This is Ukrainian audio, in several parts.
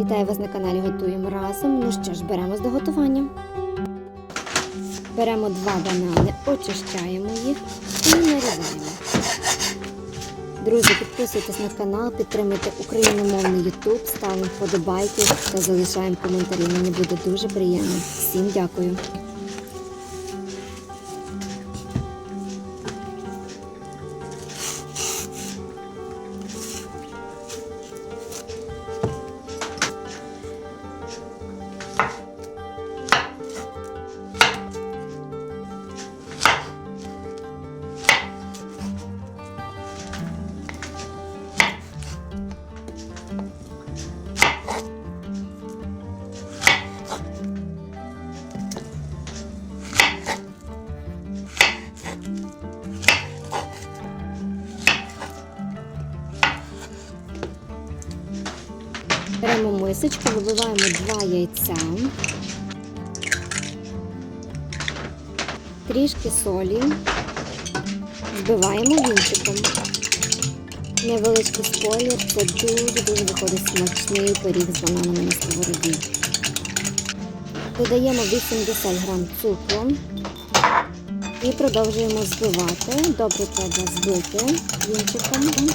Вітаю вас на каналі Готуємо разом. Ну що ж, беремо до готування. Беремо два банани, очищаємо їх і нарізаємо. Друзі, підписуйтесь на канал, підтримуйте україномовний YouTube, ставимо вподобайки та залишаємо коментарі. Мені буде дуже приємно. Всім дякую. Беремо мисочку, вибиваємо два яйця, трішки солі, збиваємо вінчиком. Невеличкий спойлер, це дуже-дуже виходить смачний пиріг з бананами на сковороді. Додаємо 80 грам цукру і продовжуємо збивати. Добре треба збити вінчиком.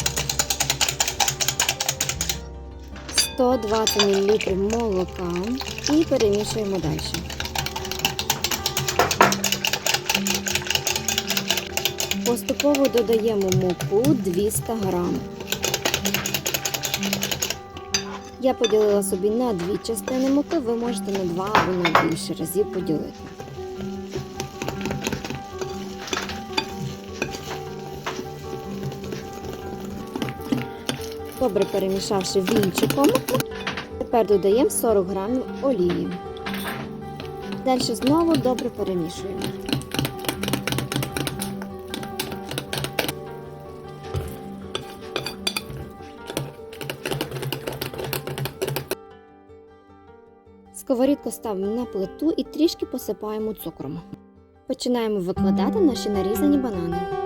120 мл молока і перемішуємо далі. Поступово додаємо муку 200 грам. Я поділила собі на дві частини муки, ви можете на два або на більше разів поділити. Добре перемішавши вінчиком, тепер додаємо 40 грамів олії. Далі знову добре перемішуємо. Сковорідку ставимо на плиту і трішки посипаємо цукром. Починаємо викладати наші нарізані банани.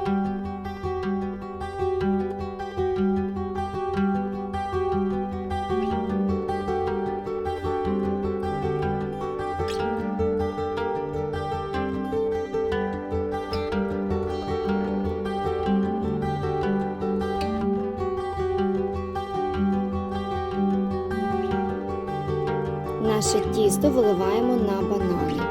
Наше тісто виливаємо на банани.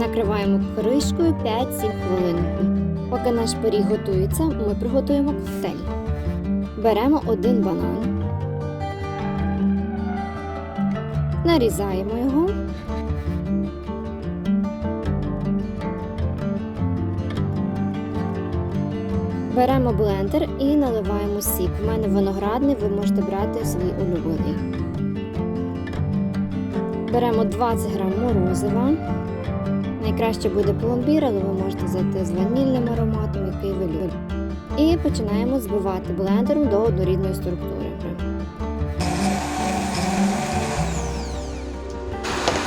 Накриваємо кришкою 5-7 хвилин. Поки наш пиріг готується, ми приготуємо коктейль. Беремо один банан. Нарізаємо його. Беремо блендер і наливаємо сік. У мене виноградний, ви можете брати свій улюблений. Беремо 20 грам морозива. Найкраще буде пломбір, але ви можете взяти з ванільним ароматом, який ви любите. І починаємо збивати блендером до однорідної структури.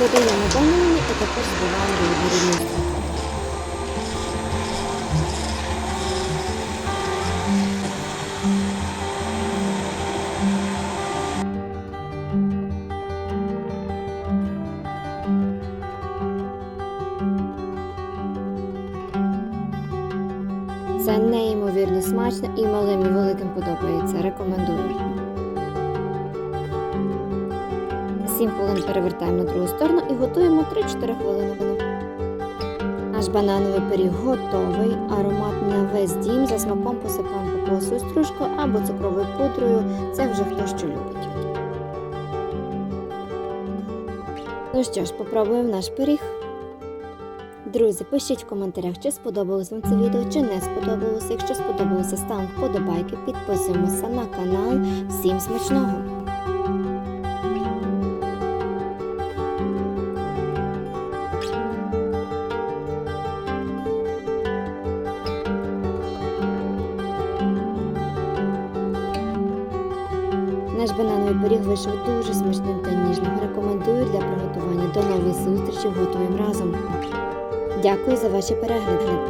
Додаємо банани і також збиваємо до структури. Це неймовірно смачно і малим і великим подобається. Рекомендую. 7 хвилин перевертаємо на другу сторону і готуємо 3-4 хвилини. Наш банановий пиріг готовий. Аромат на весь дім. За смаком посипаємо кокосовою стружкою або цукровою пудрою. Це вже хто що любить. Ну що ж, попробуємо наш пиріг. Друзі, пишіть в коментарях, чи сподобалось вам це відео, чи не сподобалося. Якщо сподобалося, ставимо вподобайки, підписуємося на канал. Всім смачного! Наш банановий пиріг вийшов дуже смачним та ніжним. Рекомендую для приготування. До нових зустрічей готуємо разом. Дякую за ваші перегляди.